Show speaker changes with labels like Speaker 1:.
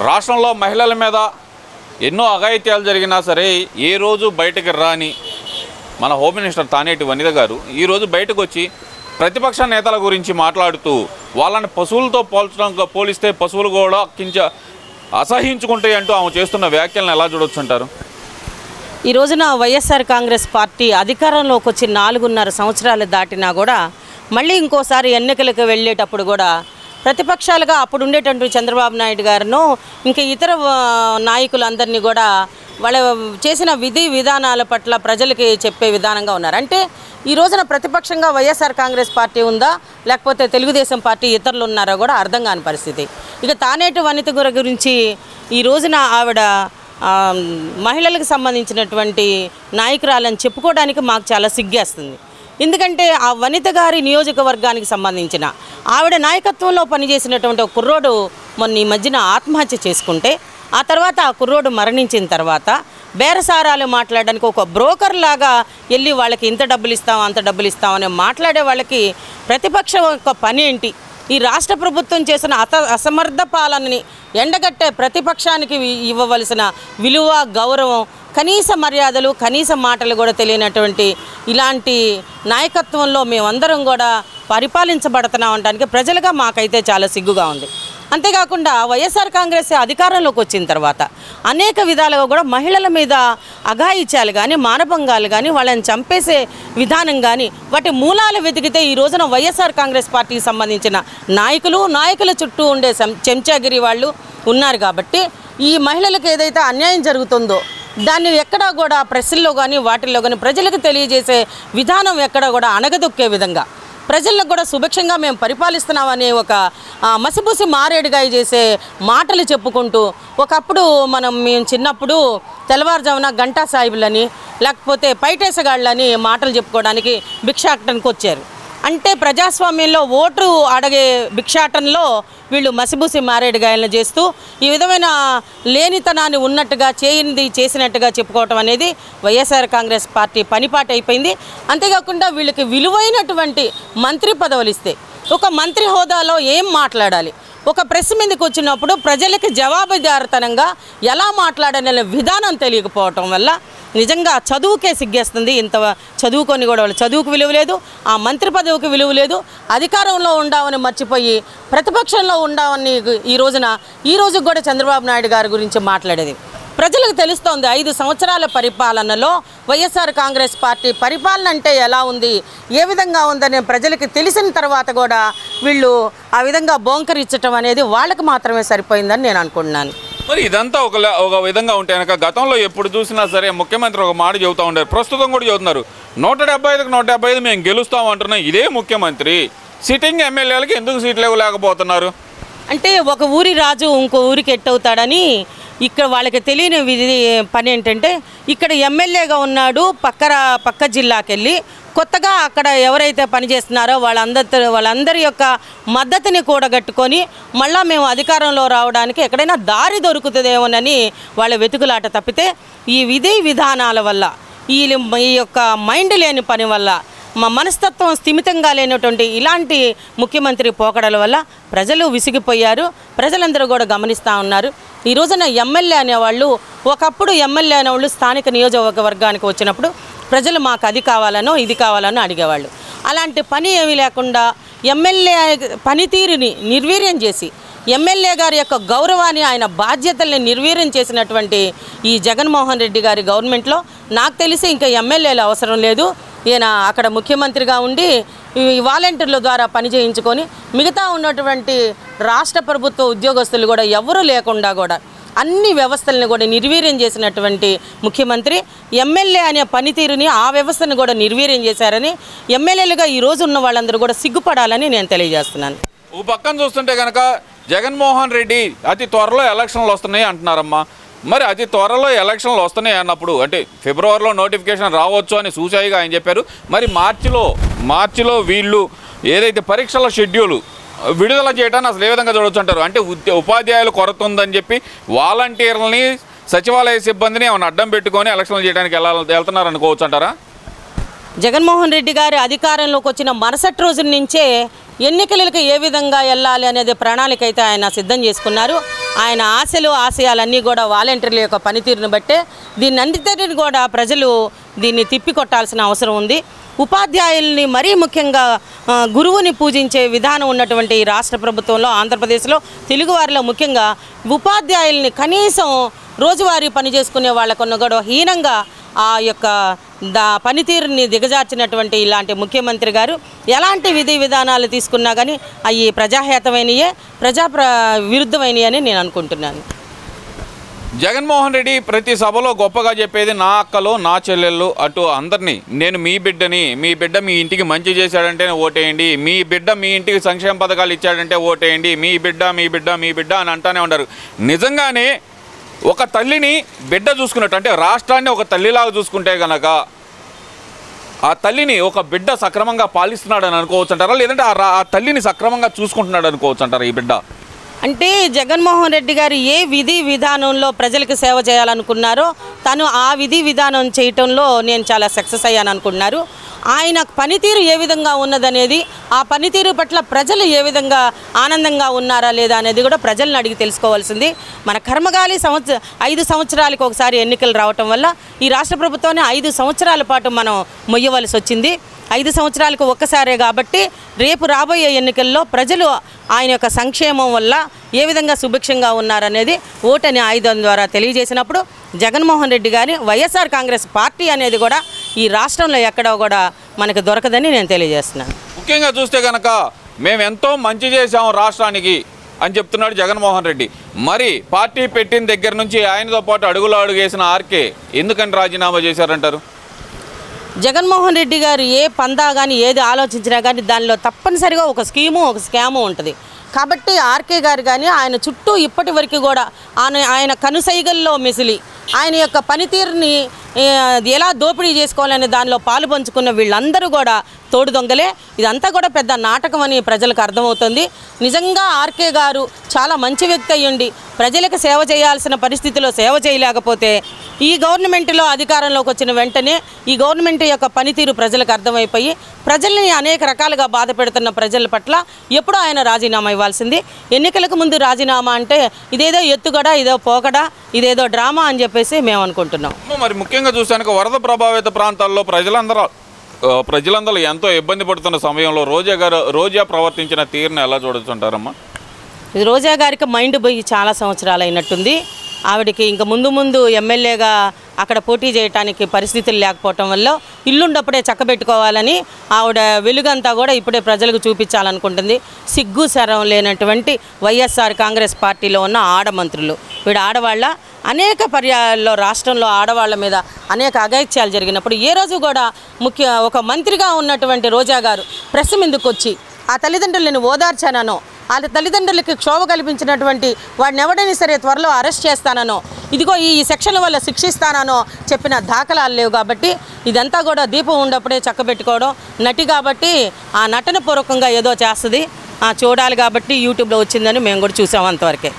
Speaker 1: రాష్ట్రంలో మహిళల మీద ఎన్నో అఘాయిత్యాలు జరిగినా సరే ఏ రోజు బయటకు రాని మన హోమ్ మినిస్టర్ తానేటి వనిత గారు ఈరోజు బయటకు వచ్చి ప్రతిపక్ష నేతల గురించి మాట్లాడుతూ వాళ్ళని పశువులతో పోల్చడం పోలిస్తే పశువులు కూడా కించ అసహించుకుంటాయి అంటూ ఆమె చేస్తున్న వ్యాఖ్యలను ఎలా చూడొచ్చు అంటారు?
Speaker 2: ఈ రోజున వైఎస్ఆర్ కాంగ్రెస్ పార్టీ అధికారంలోకి వచ్చి నాలుగున్నర సంవత్సరాలు దాటినా కూడా మళ్ళీ ఇంకోసారి ఎన్నికలకు వెళ్ళేటప్పుడు కూడా ప్రతిపక్షాలుగా అప్పుడు ఉండేటటువంటి చంద్రబాబు నాయుడు గారును ఇంకా ఇతర నాయకులందరినీ కూడా వాళ్ళ చేసిన విధి విధానాల పట్ల ప్రజలకి చెప్పే విధానంగా ఉన్నారు. అంటే ఈ రోజున ప్రతిపక్షంగా వైఎస్ఆర్ కాంగ్రెస్ పార్టీ ఉందా? లేకపోతే తెలుగుదేశం పార్టీ ఇతరులు ఉన్నారో కూడా అర్థం కాని పరిస్థితి. ఇక తానేటి వనిత గురించి ఈ రోజున ఆవిడ మహిళలకు సంబంధించినటువంటి నాయకురాలని చెప్పుకోవడానికి మాకు చాలా సిగ్గేస్తుంది. ఎందుకంటే ఆ వనిత గారి నియోజకవర్గానికి సంబంధించిన ఆవిడ నాయకత్వంలో పనిచేసినటువంటి ఒక కుర్రోడు మొన్న ఈ మధ్యన ఆత్మహత్య చేసుకుంటే ఆ తర్వాత ఆ కుర్రోడు మరణించిన తర్వాత బేరసారాలు మాట్లాడడానికి ఒక బ్రోకర్ లాగా వెళ్ళి వాళ్ళకి ఇంత డబ్బులు ఇస్తాం అంత డబ్బులు ఇస్తాం అని మాట్లాడే వాళ్ళకి ప్రతిపక్షం యొక్క పని ఏంటి? ఈ రాష్ట్ర ప్రభుత్వం చేసిన అత అసమర్థ పాలనని ఎండగట్టే ప్రతిపక్షానికి ఇవ్వవలసిన విలువ గౌరవం కనీస మర్యాదలు కనీస మాటలు కూడా తెలియనటువంటి ఇలాంటి నాయకత్వంలో మేమందరం కూడా పరిపాలించబడుతున్నాం అనడానికి ప్రజలుగా మాకైతే చాలా సిగ్గుగా ఉంది. అంతేకాకుండా వైఎస్ఆర్ కాంగ్రెస్ అధికారంలోకి వచ్చిన తర్వాత అనేక విధాలుగా కూడా మహిళల మీద అఘాయిత్యాలు కానీ మానభంగాలు కానీ వాళ్ళని చంపేసే విధానం కానీ వాటి మూలాలు వెతికితే ఈ రోజున వైఎస్ఆర్ కాంగ్రెస్ పార్టీకి సంబంధించిన నాయకులు నాయకుల చుట్టూ ఉండే చెంచాగిరి వాళ్ళు ఉన్నారు కాబట్టి ఈ మహిళలకు ఏదైతే అన్యాయం జరుగుతుందో దాన్ని ఎక్కడా కూడా ప్రెస్ల్లో కానీ వాటిల్లో కానీ ప్రజలకు తెలియజేసే విధానం ఎక్కడా కూడా అణగదొక్కే విధంగా. ప్రజలకు కూడా సుభిక్షంగా మేము పరిపాలిస్తున్నామనే ఒక ఆ, మసిబుసి మారేడుగాయ చేసే మాటలు చెప్పుకుంటూ ఒకప్పుడు మనం మేము చిన్నప్పుడు తెల్లవారుజామున గంటా సాహిబులని లేకపోతే పైటేసగాళ్ళని మాటలు చెప్పుకోవడానికి భిక్షాటనకు వచ్చారు అంటే ప్రజాస్వామ్యంలో ఓటు అడిగే భిక్షాటంలో వీళ్ళు మసిబూసి మారేడుగాయలను చేస్తూ ఈ విధమైన లేనితనాన్ని ఉన్నట్టుగా చేయింది చేసినట్టుగా చెప్పుకోవటం అనేది వైఎస్ఆర్ కాంగ్రెస్ పార్టీ పనిపాటు అయిపోయింది. అంతేకాకుండా వీళ్ళకి విలువైనటువంటి మంత్రి పదవులు ఇస్తే ఒక మంత్రి హోదాలో ఏం మాట్లాడాలి? ఒక ప్రెస్ మీదకి వచ్చినప్పుడు ప్రజలకి జవాబుదారితనంగా ఎలా మాట్లాడాలనే విధానం తెలియకపోవటం వల్ల నిజంగా చదువుకే సిగ్గేస్తుంది. ఇంత చదువుకొని కూడా వాళ్ళు చదువుకు విలువ లేదు ఆ మంత్రి పదవికి విలువ లేదు అధికారంలో ఉండామని మర్చిపోయి ప్రతిపక్షంలో ఉండామని ఈ రోజున ఈ రోజుకు కూడా చంద్రబాబు నాయుడు గారి గురించి మాట్లాడేది. ప్రజలకు తెలుస్తోంది ఐదు సంవత్సరాల పరిపాలనలో వైఎస్ఆర్ కాంగ్రెస్ పార్టీ పరిపాలన అంటే ఎలా ఉంది? ఏ విధంగా ఉందని ప్రజలకి తెలిసిన తర్వాత కూడా వీళ్ళు ఆ విధంగా బోంకరిచ్చటం అనేది వాళ్ళకి మాత్రమే సరిపోయిందని నేను అనుకుంటున్నాను.
Speaker 1: మరి ఇదంతా ఒక ఒక విధంగా ఉంటే కనుక గతంలో ఎప్పుడు చూసినా సరే ముఖ్యమంత్రి ఒక మాట చెబుతూ ఉంటారు ప్రస్తుతం కూడా చెబుతున్నారు. నూట డెబ్బై ఐదుకు నూట డెబ్బై ఐదు మేము గెలుస్తాం అంటున్నాం ఇదే ముఖ్యమంత్రి. సిట్టింగ్ ఎమ్మెల్యేలకి ఎందుకు సీట్లు ఇవ్వలేకపోతున్నారు?
Speaker 2: అంటే ఒక ఊరి రాజు ఇంకో ఊరికి ఎట్టవుతాడని ఇక్కడ వాళ్ళకి తెలియని విధి పని ఏంటంటే ఇక్కడ ఎమ్మెల్యేగా ఉన్నాడు పక్క పక్క జిల్లాకెళ్ళి కొత్తగా అక్కడ ఎవరైతే పనిచేస్తున్నారో వాళ్ళందరి వాళ్ళందరి యొక్క మద్దతుని కూడగట్టుకొని మళ్ళీ మేము అధికారంలో రావడానికి ఎక్కడైనా దారి దొరుకుతుందేమోనని వాళ్ళ వెతుకులాట తప్పితే ఈ విధి విధానాల వల్ల ఈ ఈ యొక్క మైండ్ లేని పని వల్ల మా మనస్తత్వం స్థిమితంగా లేనటువంటి ఇలాంటి ముఖ్యమంత్రి పోకడల వల్ల ప్రజలు విసిగిపోయారు. ప్రజలందరూ కూడా గమనిస్తూ ఉన్నారు. ఈ రోజున ఎమ్మెల్యే అనేవాళ్ళు ఒకప్పుడు ఎమ్మెల్యే అనేవాళ్ళు స్థానిక నియోజకవర్గానికి వచ్చినప్పుడు ప్రజలు మాకు అది కావాలనో ఇది కావాలనో అడిగేవాళ్ళు. అలాంటి పని ఏమీ లేకుండా ఎమ్మెల్యే పనితీరుని నిర్వీర్యం చేసి ఎమ్మెల్యే గారి యొక్క గౌరవాన్ని ఆయన బాధ్యతల్ని నిర్వీర్యం చేసినటువంటి ఈ జగన్మోహన్ రెడ్డి గారి గవర్నమెంట్లో నాకు తెలిసి ఇంకా ఎమ్మెల్యేలు అవసరం లేదు. ఈయన అక్కడ ముఖ్యమంత్రిగా ఉండి ఈ వాలంటీర్ల ద్వారా పని చేయించుకొని మిగతా ఉన్నటువంటి రాష్ట్ర ప్రభుత్వ ఉద్యోగస్తులు కూడా ఎవరూ లేకుండా కూడా అన్ని వ్యవస్థలను కూడా నిర్వీర్యం చేసినటువంటి ముఖ్యమంత్రి ఎమ్మెల్యే అనే పనితీరుని ఆ వ్యవస్థను కూడా నిర్వీర్యం చేశారని ఎమ్మెల్యేలుగా ఈ రోజు ఉన్న వాళ్ళందరూ కూడా సిగ్గుపడాలని నేను తెలియజేస్తున్నాను.
Speaker 1: ఓ పక్కన చూస్తుంటే కనుక జగన్మోహన్ రెడ్డి అతి త్వరలో ఎలక్షన్లు వస్తున్నాయి అంటున్నారమ్మా. మరి అతి త్వరలో ఎలక్షన్లు వస్తున్నాయి అన్నప్పుడు అంటే ఫిబ్రవరిలో నోటిఫికేషన్ రావచ్చు అని సూచాయిగా ఆయన చెప్పారు. మరి మార్చిలో మార్చిలో వీళ్ళు ఏదైతే పరీక్షల షెడ్యూల్ విడుదల చేయడాన్ని అసలు ఏ విధంగా చూడొచ్చు అంటారు? అంటే ఉపాధ్యాయులు కొరత ఉందని చెప్పి వాలంటీర్లని సచివాలయ సిబ్బందిని ఏమైనా అడ్డం పెట్టుకొని ఎలక్షన్లు చేయడానికి వెళ్తున్నారు అనుకోవచ్చు అంటారా?
Speaker 2: జగన్మోహన్ రెడ్డి గారి అధికారంలోకి వచ్చిన మరుసటి రోజు నుంచే ఎన్నికలకు ఏ విధంగా వెళ్ళాలి అనేది ప్రణాళిక అయితే ఆయన సిద్ధం చేసుకున్నారు. ఆయన ఆశలు ఆశయాలన్నీ కూడా వాలంటీర్ల యొక్క పనితీరును బట్టే దీన్ని అంతటిని కూడా ప్రజలు దీన్ని తిప్పికొట్టాల్సిన అవసరం ఉంది. ఉపాధ్యాయుల్ని మరీ ముఖ్యంగా గురువుని పూజించే విధానం ఉన్నటువంటి రాష్ట్ర ప్రభుత్వంలో ఆంధ్రప్రదేశ్లో తెలుగువారిలో ముఖ్యంగా ఉపాధ్యాయుల్ని కనీసం రోజువారీ పని చేసుకునే వాళ్ళకున్న కూడా హీనంగా ఆ యొక్క దా పనితీరుని దిగజార్చినటువంటి ఇలాంటి ముఖ్యమంత్రి గారు ఎలాంటి విధి విధానాలు తీసుకున్నా కానీ అవి ప్రజాహేతమైనయే ప్రజా ప్ర విరుద్ధమైనవి అని నేను అనుకుంటున్నాను.
Speaker 1: జగన్మోహన్ రెడ్డి ప్రతి సభలో గొప్పగా చెప్పేది నా అక్కలు నా చెల్లెళ్ళు అటు అందరినీ నేను మీ బిడ్డని మీ బిడ్డ మీ ఇంటికి మంచి చేశాడంటే ఓటేయండి మీ బిడ్డ మీ ఇంటికి సంక్షేమ పథకాలు ఇచ్చాడంటే ఓటేయండి మీ బిడ్డ మీ బిడ్డ మీ బిడ్డ అని అంటానే ఉంటారు నిజంగానే ఒక తల్లిని బిడ్డ చూసుకున్నట్టు అంటే రాష్ట్రాన్ని ఒక తల్లిలాగా చూసుకుంటే గనక ఆ తల్లిని ఒక బిడ్డ సక్రమంగా పాలిస్తున్నాడని అనుకోవచ్చు అంటారా లేదంటే ఆ ఆ తల్లిని సక్రమంగా చూసుకుంటున్నాడు అనుకోవచ్చు అంటారా ఈ బిడ్డ?
Speaker 2: అంటే జగన్మోహన్ రెడ్డి గారు ఏ విధి విధానంలో ప్రజలకు సేవ చేయాలనుకున్నారో తను ఆ విధి విధానం చేయటంలో నేను చాలా సక్సెస్ అయ్యాను అనుకున్నారు ఆయన పనితీరు ఏ విధంగా ఉన్నదనేది ఆ పనితీరు పట్ల ప్రజలు ఏ విధంగా ఆనందంగా ఉన్నారా లేదా అనేది కూడా ప్రజలను అడిగి తెలుసుకోవాల్సింది. మన కర్మగాలి సంవత్సర ఐదు సంవత్సరాలకు ఒకసారి ఎన్నికలు రావటం వల్ల ఈ రాష్ట్ర ప్రభుత్వాన్ని ఐదు సంవత్సరాల పాటు మనం మొయ్యవలసి వచ్చింది. ఐదు సంవత్సరాలకు ఒక్కసారే కాబట్టి రేపు రాబోయే ఎన్నికల్లో ప్రజలు ఆయన యొక్క సంక్షేమం వల్ల ఏ విధంగా సుభిక్షంగా ఉన్నారనేది ఓటని ఆయుధం ద్వారా తెలియజేసినప్పుడు జగన్మోహన్ రెడ్డి గారి వైఎస్ఆర్ కాంగ్రెస్ పార్టీ అనేది కూడా ఈ రాష్ట్రంలో ఎక్కడో కూడా మనకు దొరకదని నేను తెలియజేస్తున్నాను.
Speaker 1: ముఖ్యంగా చూస్తే కనుక మేము ఎంతో మంచి చేశాం రాష్ట్రానికి అని చెప్తున్నాడు జగన్మోహన్ రెడ్డి. మరి పార్టీ పెట్టిన దగ్గర నుంచి ఆయనతో పాటు అడుగులో అడుగేసిన ఆర్కే ఎందుకని రాజీనామా చేశారంటారు?
Speaker 2: జగన్మోహన్ రెడ్డి గారు ఏ పందా కానీ ఏది ఆలోచించినా కానీ దానిలో తప్పనిసరిగా ఒక స్కీము ఒక స్కాము ఉంటుంది. కాబట్టి ఆర్కే గారు కానీ ఆయన చుట్టూ ఇప్పటి వరకు కూడా ఆయన ఆయన కనుసైగల్లో మిసిలి ఆయన యొక్క పనితీరుని ఎలా దోపిడీ చేసుకోవాలనే దానిలో పాలు పంచుకున్న వీళ్ళందరూ కూడా తోడు దొంగలే. ఇదంతా కూడా పెద్ద నాటకం అని ప్రజలకు అర్థమవుతుంది. నిజంగా ఆర్కే గారు చాలా మంచి వ్యక్తి అయ్యుండి ప్రజలకు సేవ చేయాల్సిన పరిస్థితిలో సేవ చేయలేకపోతే ఈ గవర్నమెంట్లో అధికారంలోకి వచ్చిన వెంటనే ఈ గవర్నమెంట్ యొక్క పనితీరు ప్రజలకు అర్థమైపోయి ప్రజల్ని అనేక రకాలుగా బాధ పెడుతున్న ప్రజల పట్ల ఎప్పుడూ ఆయన రాజీనామా ఇవ్వాల్సింది. ఎన్నికలకు ముందు రాజీనామా అంటే ఇదేదో ఎత్తుగడ ఇదో పోకడ ఇదేదో డ్రామా అని చెప్పేసి మేము అనుకుంటున్నాం.
Speaker 1: మరి ముఖ్యంగా చూసానికి వరద ప్రభావిత ప్రాంతాల్లో ప్రజలందరూ ప్రజలందరూ ఎంతో ఇబ్బంది పడుతున్న సమయంలో రోజా గారు రోజా ప్రవర్తించిన తీరుని ఎలా చూడొచ్చుంటారమ్మా?
Speaker 2: ఇది రోజా గారికి మైండ్ పోయి చాలా సంవత్సరాలు అయినట్టుంది. ఆవిడకి ఇంకా ముందు ముందు ఎమ్మెల్యేగా అక్కడ పోటీ చేయడానికి పరిస్థితులు లేకపోవటం వల్ల ఇల్లుండప్పుడే చక్కబెట్టుకోవాలని ఆవిడ వెలుగంతా కూడా ఇప్పుడే ప్రజలకు చూపించాలనుకుంటుంది. సిగ్గు శరం లేనటువంటి వైఎస్ఆర్ కాంగ్రెస్ పార్టీలో ఉన్న ఆడమంత్రులు. వీడు ఆడవాళ్ళ అనేక పర్యాయాల్లో రాష్ట్రంలో ఆడవాళ్ళ మీద అనేక అఘాయిత్యాలు జరిగినప్పుడు ఏ రోజు కూడా ముఖ్య ఒక మంత్రిగా ఉన్నటువంటి రోజా గారు ప్రెస్ మీదకి వచ్చి ఆ తల్లిదండ్రులను ఓదార్చానో వాళ్ళ తల్లిదండ్రులకి క్షోభ కల్పించినటువంటి వాడిని ఎవడైనా సరే త్వరలో అరెస్ట్ చేస్తానో ఇదిగో ఈ సెక్షన్ వల్ల శిక్షిస్తాననో చెప్పిన దాఖలాలు లేవు కాబట్టి ఇదంతా కూడా దీపం ఉండప్పుడే చక్కబెట్టుకోవడం. నటి కాబట్టి ఆ నటన పూర్వకంగా ఏదో చేస్తుంది. చూడాలి కాబట్టి యూట్యూబ్లో వచ్చిందని మేము కూడా చూసాం అంతవరకే.